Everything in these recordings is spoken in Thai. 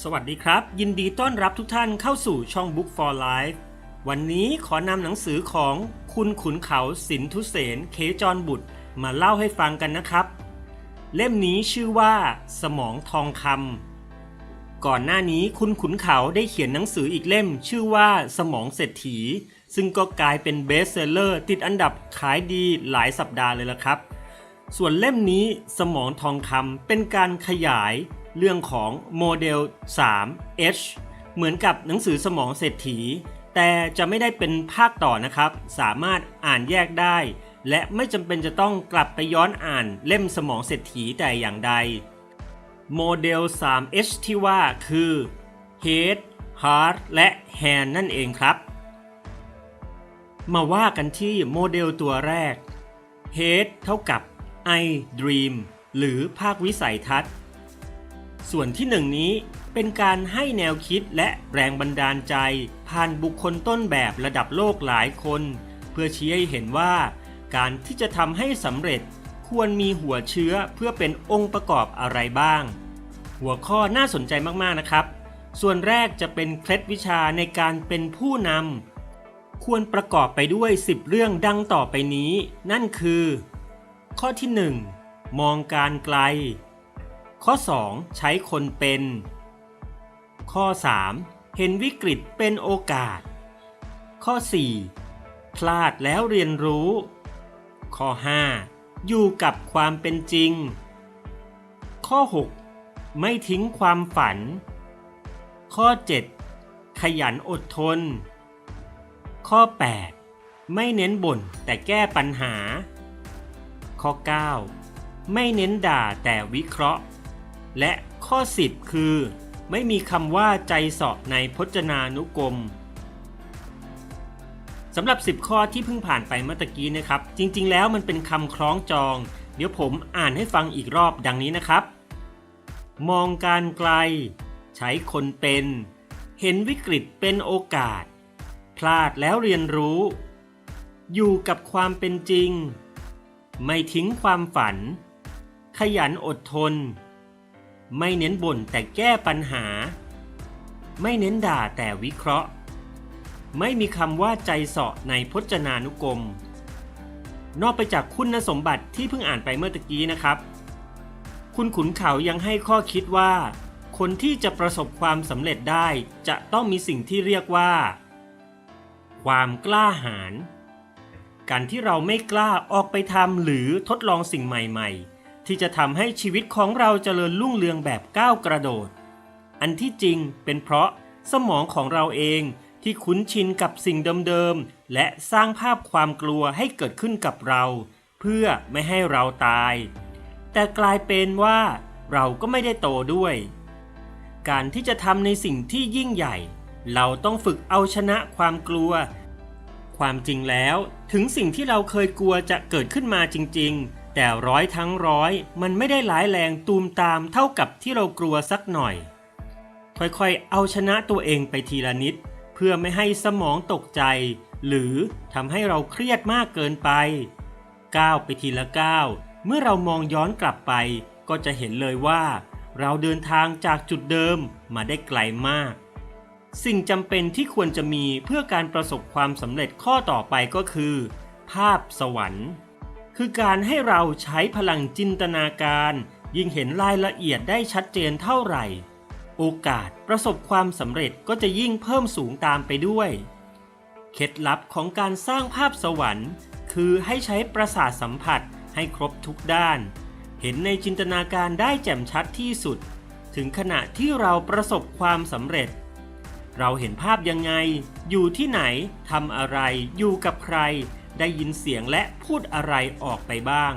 สวัสดีครับ ยินดีต้อนรับทุกท่านเข้าสู่ช่อง Book for Life วันนี้ขอนำหนังสือของคุณขุนเขาสินทุเสนเคจรบุตรมาเล่าให้ฟังกันนะครับ เล่มนี้ชื่อว่า สมองทองคำก่อนหน้านี้คุณขุนเขาได้เขียนหนังสืออีกเล่ม ชื่อว่าสมองเศรษฐี ซึ่งก็กลายเป็นเบสเซลเลอร์ติดอันดับขายดีหลายสัปดาห์เลยละครับ ส่วนเล่มนี้สมองทองคำเป็นการขยาย เรื่องของโมเดล 3H เหมือนกับหนังสือสมองเศรษฐี แต่จะไม่ได้เป็นภาคต่อนะครับ สามารถอ่านแยกได้ และไม่จำเป็นจะต้องกลับไปย้อนอ่านเล่มสมองเศรษฐีแต่อย่างใด โมเดล 3H ที่ว่าคือ Head Heart และ Hand นั่นเองครับ มาว่ากันที่โมเดลตัวแรก Head เท่ากับ I Dream หรือภาควิสัยทัศน์ ส่วนที่หนึ่งนี้เป็นการให้แนวคิดและแรงบันดาลใจ ผ่านบุคคลต้นแบบระดับโลกหลายคน เพื่อชี้ให้เห็นว่า การที่จะทำให้สำเร็จควรมีหัวเชื้อเพื่อเป็นองค์ประกอบอะไรบ้าง หัวข้อน่าสนใจมากๆนะครับ ส่วนแรกจะเป็นเคล็ดวิชาในการเป็นผู้นำควรประกอบไปด้วย 10 เรื่องดังต่อไปนี้ นั่นคือ ข้อที่ 1 มองการไกล ข้อ 2 ใช้คนเป็น ข้อ 3 เห็นวิกฤตเป็นโอกาส ข้อ 4 พลาดแล้วเรียนรู้ ข้อ 5 อยู่กับความเป็นจริง ข้อ 6 ไม่ทิ้งความฝัน ข้อ 7 ขยันอดทน ข้อ 8 ไม่เน้นบ่นแต่แก้ปัญหา ข้อ 9ไม่เน้นด่าแต่วิเคราะห์ และข้อ 10 คือ ไม่มีคำว่าใจสาะในพจนานุกรมสำหรับ 10 ข้อที่เพิ่งผ่านไปเมื่อกี้นะครับ จริง ๆ แล้วมันเป็นคำคล้องจอง เดี๋ยวผมอ่านให้ฟังอีกรอบดังนี้นะครับ มองการไกล ใช้คนเป็น เห็นวิกฤตเป็นโอกาส พลาดแล้วเรียนรู้ อยู่กับความเป็นจริง ไม่ทิ้งความฝัน ขยันอดทน ไม่เน้นบ่นแต่แก้ปัญหา ไม่เน้นด่าแต่วิเคราะห์ ไม่มีคำว่าใจเสาะในพจนานุกรม นอกไปจากคุณสมบัติที่เพิ่งอ่านไปเมื่อตะกี้นะครับ คุณขุนเขายังให้ข้อคิดว่า คนที่จะประสบความสำเร็จได้จะต้องมีสิ่งที่เรียกว่า ความกล้าหาญการที่เราไม่กล้าออกไปทำหรือทดลองสิ่งใหม่ ๆ ที่จะทำให้ชีวิตของเราเจริญรุ่งเรืองแบบก้าวกระโดด อันที่จริงเป็นเพราะสมองของเราเองที่คุ้นชินกับสิ่งเดิมๆ และสร้างภาพความกลัวให้เกิดขึ้นกับเรา เพื่อไม่ให้เราตาย แต่กลายเป็นว่าเราก็ไม่ได้โตด้วย การที่จะทำในสิ่งที่ยิ่งใหญ่ เราต้องฝึกเอาชนะความกลัว ความจริงแล้วถึงสิ่งที่เราเคยกลัวจะเกิดขึ้นมาจริงๆ แต่ร้อยทั้งร้อยมันไม่ได้หลายแรงตูมตามเท่ากับที่เรากลัวสักหน่อย ค่อยๆ เอาชนะตัวเองไปทีละนิด เพื่อไม่ให้สมองตกใจ หรือทำให้เราเครียดมากเกินไปก้าวไปทีละก้าวเมื่อเรามองย้อนกลับไป ก็จะเห็นเลยว่า เราเดินทางจากจุดเดิมมาได้ไกลมาก สิ่งจำเป็นที่ควรจะมีเพื่อการประสบความสำเร็จข้อต่อไปก็คือ ภาพสวรรค์ คือการให้เราใช้พลังจินตนาการ ยิ่งเห็นรายละเอียดได้ชัดเจนเท่าไหร่ โอกาสประสบความสำเร็จก็จะยิ่งเพิ่มสูงตามไปด้วย เคล็ดลับของการสร้างภาพสวรรค์ คือให้ใช้ประสาทสัมผัสให้ครบทุกด้าน เห็นในจินตนาการได้แจ่มชัดที่สุด ถึงขณะที่เราประสบความสำเร็จ เราเห็นภาพยังไง อยู่ที่ไหนทำอะไรอยู่กับใคร ได้ยินเสียงและพูดอะไรออกไปบ้าง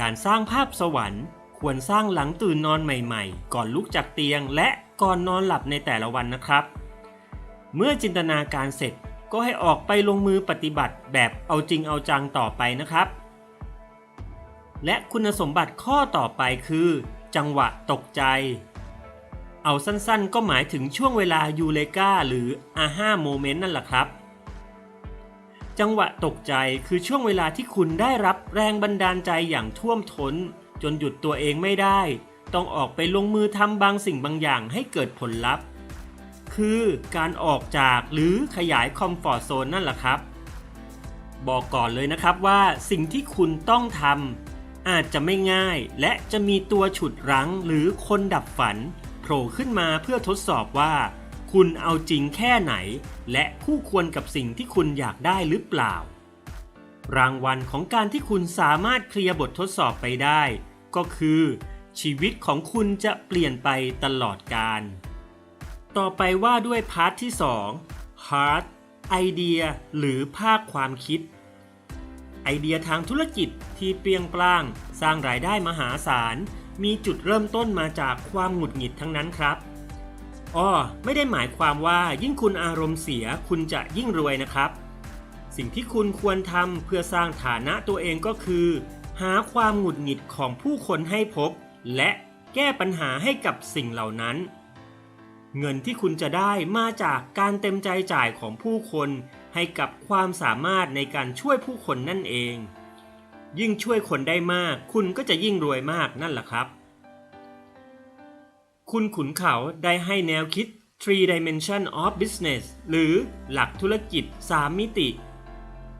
การสร้างภาพสวรรค์ควรสร้างหลังตื่นนอนใหม่ๆ ก่อนลุกจากเตียงและก่อนนอนหลับในแต่ละวันนะครับ เมื่อจินตนาการเสร็จก็ให้ออกไปลงมือปฏิบัติแบบเอาจริงเอาจังต่อไปนะครับ และคุณสมบัติข้อต่อไปคือ จังหวะตกใจ เอาสั้นๆ ก็หมายถึงช่วงเวลายูเลกาหรืออาห้าโมเมนต์นั่นแหละครับ จังหวะตกใจคือช่วงเวลาที่คุณได้รับแรงบันดาลใจอย่างท่วมท้น จนหยุดตัวเองไม่ได้ ต้องออกไปลงมือทำบางสิ่งบางอย่างให้เกิดผลลัพธ์ คือการออกจากหรือขยายคอมฟอร์ z โซนนั่นแหละครับ บอกก่อนเลยนะครับว่าสิ่งที่คุณต้องทำอาจจะไม่ง่าย และจะมีตัวฉุดรั้งหรือคนดับฝันโผล่ขึ้นมาเพื่อทดสอบว่า คุณเอาจริงแค่ไหน และคู่ควรกับสิ่งที่คุณอยากได้หรือเปล่า รางวัลของการที่คุณสามารถเคลียร์บททดสอบไปได้ ก็คือ ชีวิตของคุณจะเปลี่ยนไปตลอดกาลต่อไปว่าด้วยพาร์ทที่ 2 Heart ไอเดียหรือภาคความคิด ไอเดียทางธุรกิจที่เปรียงปร้าง สร้างรายได้มหาศาล มีจุดเริ่มต้นมาจากความหงุดหงิดทั้งนั้นครับ อ้อไม่ได้หมายความว่ายิ่งคุณอารมณ์เสียคุณจะยิ่งรวยนะครับ สิ่งที่คุณควรทำเพื่อสร้างฐานะตัวเองก็คือ หาความหงุดหงิดของผู้คนให้พบ และแก้ปัญหาให้กับสิ่งเหล่านั้น เงินที่คุณจะได้มาจากการเต็มใจจ่ายของผู้คนให้กับความสามารถในการช่วยผู้คนนั่นเอง ยิ่งช่วยคนได้มาก คุณก็จะยิ่งรวยมากนั่นแหละครับ คุณขุนเขาได้ให้แนวคิด three dimension of business หรือหลักธุรกิจ 3 มิติ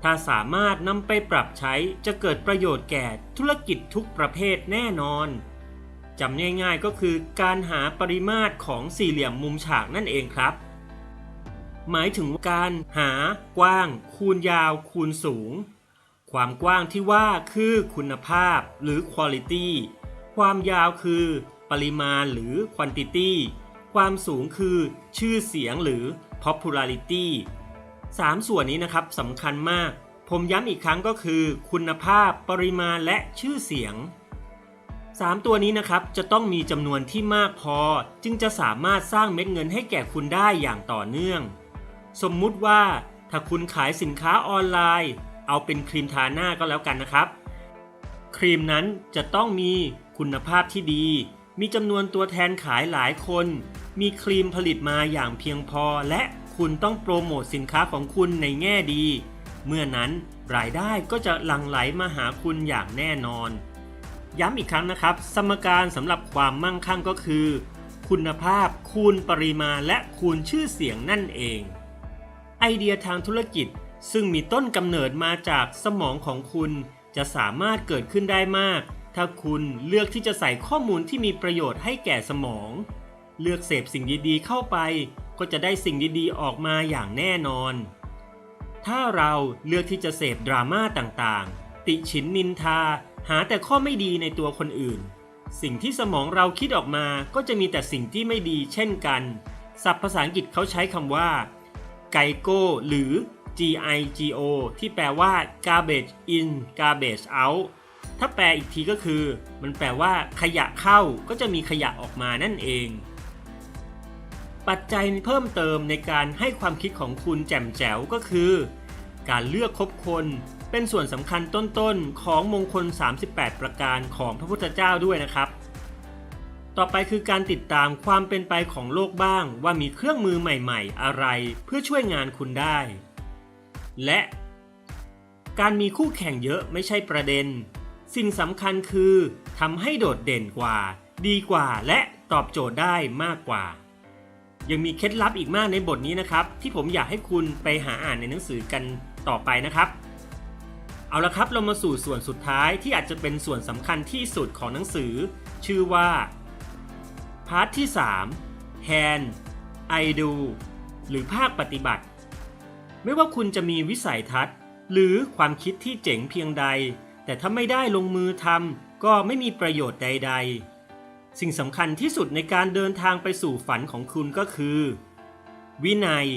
ถ้าสามารถนำไปปรับใช้จะเกิดประโยชน์แก่ธุรกิจทุกประเภทแน่นอนจำง่ายๆก็คือการหาปริมาตรของสี่เหลี่ยมมุมฉากนั่นเองครับ หมายถึงการหากว้าง คูณยาว คูณสูง ความกว้างที่ว่าคือคุณภาพหรือ quality ความยาวคือ ปริมาณหรือ quantity ความสูงคือชื่อเสียงหรือ popularity สามส่วนนี้นะครับสำคัญมาก ผมย้ำอีกครั้งก็คือ คุณภาพปริมาณและชื่อเสียง 3 ตัวนี้นะครับจะต้องมีจำนวนที่มากพอ จึงจะสามารถสร้างเม็ดเงินให้แก่คุณได้อย่างต่อเนื่อง สมมุติว่าถ้าคุณขายสินค้าออนไลน์ เอาเป็นครีมทาหน้าก็แล้วกันนะครับ ครีมนั้นจะต้องมีคุณภาพที่ดี มีจำนวนตัวแทนขายหลายคน มีครีมผลิตมาอย่างเพียงพอ และคุณต้องโปรโมทสินค้าของคุณในแง่ดี เมื่อนั้นรายได้ก็จะหลั่งไหลมาหาคุณอย่างแน่นอน ย้ำอีกครั้งนะครับ สมการสำหรับความมั่งคั่งก็คือ คุณภาพคูณปริมาณและคูณชื่อเสียงนั่นเอง ไอเดียทางธุรกิจซึ่งมีต้นกำเนิดมาจากสมองของคุณจะสามารถเกิดขึ้นได้มาก ถ้าคุณเลือกที่จะใส่ข้อมูลที่มีประโยชน์ให้แก่สมอง เลือกเสพสิ่งดีๆเข้าไป ก็จะได้สิ่งดีๆออกมาอย่างแน่นอน ถ้าเราเลือกที่จะเสพดราม่าต่างๆ ติฉินนินทา หาแต่ข้อไม่ดีในตัวคนอื่น สิ่งที่สมองเราคิดออกมาก็จะมีแต่สิ่งที่ไม่ดีเช่นกัน ศัพท์ภาษาอังกฤษเขาใช้คำว่าไกโกหรือ GIGO ที่แปลว่า garbage in garbage out ถ้าแปลอีกทีก็คือ มันแปลว่า ขยะเข้าก็จะมีขยะออกมานั่นเอง ปัจจัยเพิ่มเติมในการให้ความคิดของคุณแจ่มแจ๋วก็คือ การเลือกคบคนเป็นส่วนสำคัญต้นๆ ของมงคล 38 ประการของพระพุทธเจ้าด้วยนะครับ ต่อไปคือการติดตามความเป็นไปของโลกบ้างว่ามีเครื่องมือใหม่ๆ อะไรเพื่อช่วยงานคุณได้ และการมีคู่แข่งเยอะไม่ใช่ประเด็น สิ่งสำคัญคือทำให้โดดเด่นกว่า ดีกว่าและตอบโจทย์ได้มากกว่า ยังมีเคล็ดลับอีกมากในบทนี้นะครับ ที่ผมอยากให้คุณไปหาอ่านในหนังสือกันต่อไปนะครับ เอาละครับเรามาสู่ส่วนสุดท้ายที่อาจจะเป็นส่วนสำคัญที่สุดของหนังสือ ชื่อว่าพาร์ทที่ 3 Hand I do หรือภาคปฏิบัติ ไม่ว่าคุณจะมีวิสัยทัศน์ หรือความคิดที่เจ๋งเพียงใด แต่ถ้าไม่ได้ลงมือทำก็ไม่มีประโยชน์ใด ๆ สิ่งสำคัญที่สุดในการเดินทางไปสู่ฝันของคุณก็คือ วินัย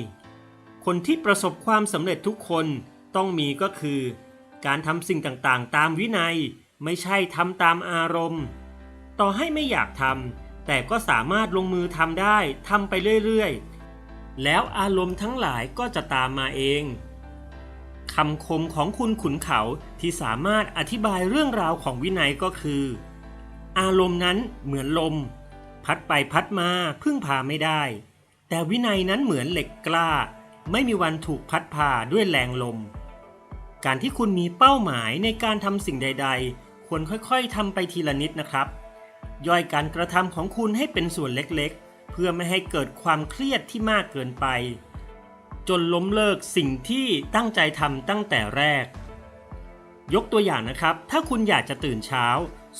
คนที่ประสบความสำเร็จทุกคนต้องมีก็คือ การทำสิ่งต่างๆ ตามวินัยไม่ใช่ทำตามอารมณ์ ต่อให้ไม่อยากทำแต่ก็สามารถลงมือทำได้ทำไปเรื่อยๆ แล้วอารมณ์ทั้งหลายก็จะตามมาเอง คำคมของคุณขุนเขาที่สามารถอธิบายเรื่องราวของวินัยก็คือ อารมณ์นั้นเหมือนลม พัดไปพัดมาพึ่งพาไม่ได้ แต่วินัยนั้นเหมือนเหล็กกล้า ไม่มีวันถูกพัดพาด้วยแรงลม การที่คุณมีเป้าหมายในการทำสิ่งใด ๆ ควรค่อยๆทำไปทีละนิดนะครับ ย่อยการกระทำของคุณให้เป็นส่วนเล็กๆ เพื่อไม่ให้เกิดความเครียดที่มากเกินไป จนล้มเลิกสิ่งที่ตั้งใจทำตั้งแต่แรก ยกตัวอย่างนะครับ ถ้าคุณอยากจะตื่นเช้า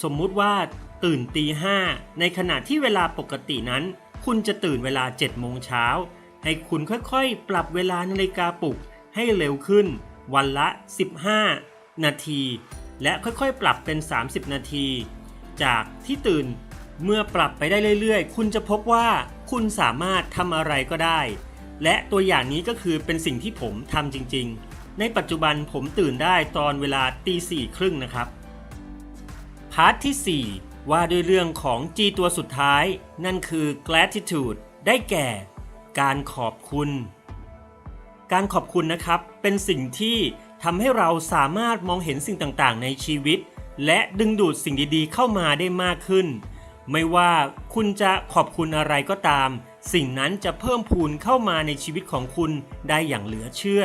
สมมุติว่าตื่นตีห้าในขณะที่เวลาปกตินั้น คุณจะตื่นเวลา7โมงเช้าให้คุณค่อยๆ ปรับเวลานาฬิกาปลุกให้เร็วขึ้น วันละ 15 นาที และค่อยๆ ปรับเป็น 30 นาที จากที่ตื่นเมื่อปรับไปได้เรื่อยๆ คุณจะพบว่าคุณสามารถทำอะไรก็ได้ และตัวอย่างนี้ก็คือเป็นสิ่งที่ผมทำจริง ๆ ในปัจจุบันผมตื่นได้ตอนเวลาตีสี่ครึ่งนะครับพาร์ทที่ 4 ว่าด้วยเรื่องของ G ตัวสุดท้าย นั่นคือ gratitude ได้แก่ การขอบคุณ การขอบคุณนะครับ เป็นสิ่งที่ทำให้เราสามารถมองเห็นสิ่งต่างๆ ในชีวิต และดึงดูดสิ่งดีๆ เข้ามาได้มากขึ้น ไม่ว่าคุณจะขอบคุณอะไรก็ตาม สิ่งนั้นจะเพิ่มพูนเข้ามาในชีวิตของคุณได้อย่างเหลือเชื่อ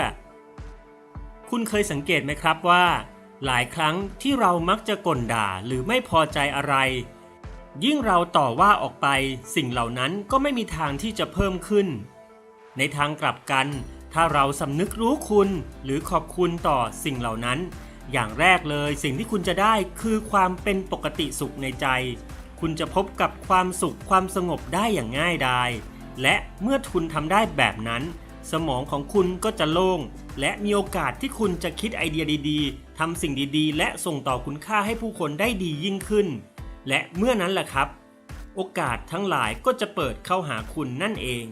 คุณเคยสังเกตไหมครับว่า หลายครั้งที่เรามักจะก่นด่าหรือไม่พอใจอะไร ยิ่งเราต่อว่าออกไป สิ่งเหล่านั้นก็ไม่มีทางที่จะเพิ่มขึ้น ในทางกลับกัน ถ้าเราสำนึกรู้คุณหรือขอบคุณต่อสิ่งเหล่านั้น อย่างแรกเลยสิ่งที่คุณจะได้คือความเป็นปกติสุขในใจคุณจะพบกับความสุขความสงบได้อย่างง่ายดาย และเมื่อคุณทำได้แบบนั้น สมองของคุณก็จะโล่ง และมีโอกาสที่คุณจะคิดไอเดียดีๆทำสิ่งดีๆ และส่งต่อคุณค่าให้ผู้คนได้ดียิ่งขึ้น และเมื่อนั้นแหละครับ โอกาสทั้งหลายก็จะเปิดเข้าหาคุณนั่นเอง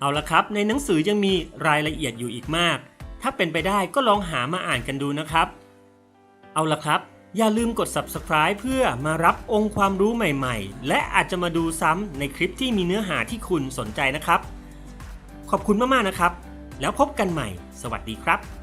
เอาละครับ ในหนังสือยังมีรายละเอียดอยู่อีกมาก ถ้าเป็นไปได้ก็ลองหามาอ่านกันดูนะครับ เอาละครับ อย่าลืมกด subscribe เพื่อมารับองค์ความรู้ใหม่ๆ และอาจจะมาดูซ้ำในคลิปที่มีเนื้อหาที่คุณสนใจนะครับ ขอบคุณมากๆนะครับ แล้วพบกันใหม่ สวัสดีครับ